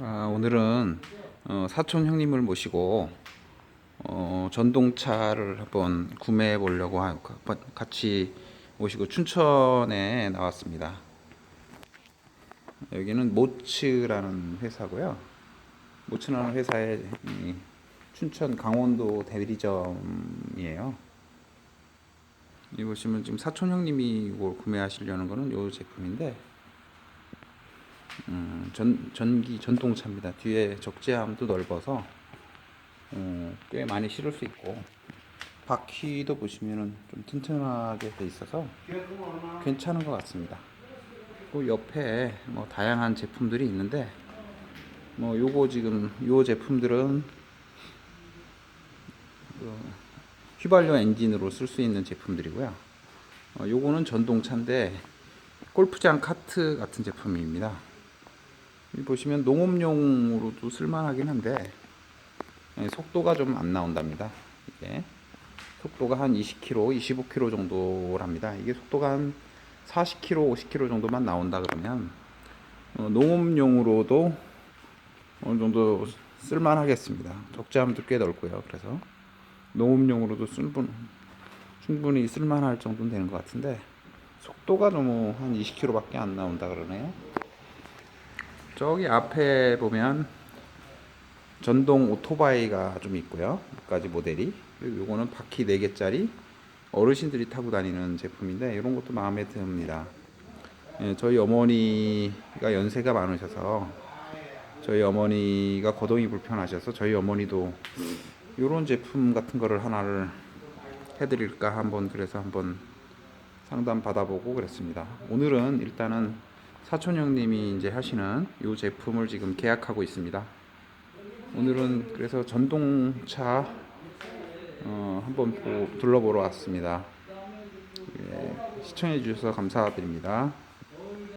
아, 오늘은 어, 사촌 형님을 모시고 어, 전동차를 한번 구매해 보려고 하- 가- 같이 모시고 춘천에 나왔습니다. 여기는 모츠라는 회사고요. 모츠라는 회사의 이 춘천 강원도 대리점이에요. 이 보시면 지금 사촌 형님이 이걸 구매하시려는 거는 이 제품인데 음, 전, 전기 전동차입니다. 뒤에 적재함도 넓어서 어, 꽤 많이 실을 수 있고 바퀴도 보시면은 좀 튼튼하게 돼 있어서 괜찮은 것 같습니다. 그 옆에 뭐 다양한 제품들이 있는데 뭐 요거 지금 요 제품들은 그 휘발유 엔진으로 쓸 수 있는 제품들이고요. 어, 요거는 전동차인데 골프장 카트 같은 제품입니다. 보시면 농업용으로도 쓸만하긴 한데 예, 속도가 좀 안 나온답니다. 이게 속도가 한 20km, 25km 정도랍니다. 이게 속도가 한 40km, 50km 정도만 나온다 그러면 어, 농업용으로도 어느 정도 쓸만하겠습니다. 적재함도 꽤 넓고요. 그래서 농업용으로도 충분, 충분히 쓸만할 정도는 되는 것 같은데 속도가 너무 한 20km밖에 안 나온다 그러네요. 저기 앞에 보면 전동 오토바이가 좀 있고요. 몇 가지 모델이. 요거는 바퀴 4개짜리 어르신들이 타고 다니는 제품인데 이런 것도 마음에 듭니다. 예, 저희 어머니가 연세가 많으셔서 저희 어머니가 거동이 불편하셔서 저희 어머니도 이런 제품 같은 거를 하나를 해드릴까 한번 그래서 한번 상담 받아보고 그랬습니다. 오늘은 일단은 사촌 형님이 이제 하시는 이 제품을 지금 계약하고 있습니다. 오늘은 그래서 전동차 어, 한번 보- 둘러보러 왔습니다. 예, 시청해 주셔서 감사드립니다.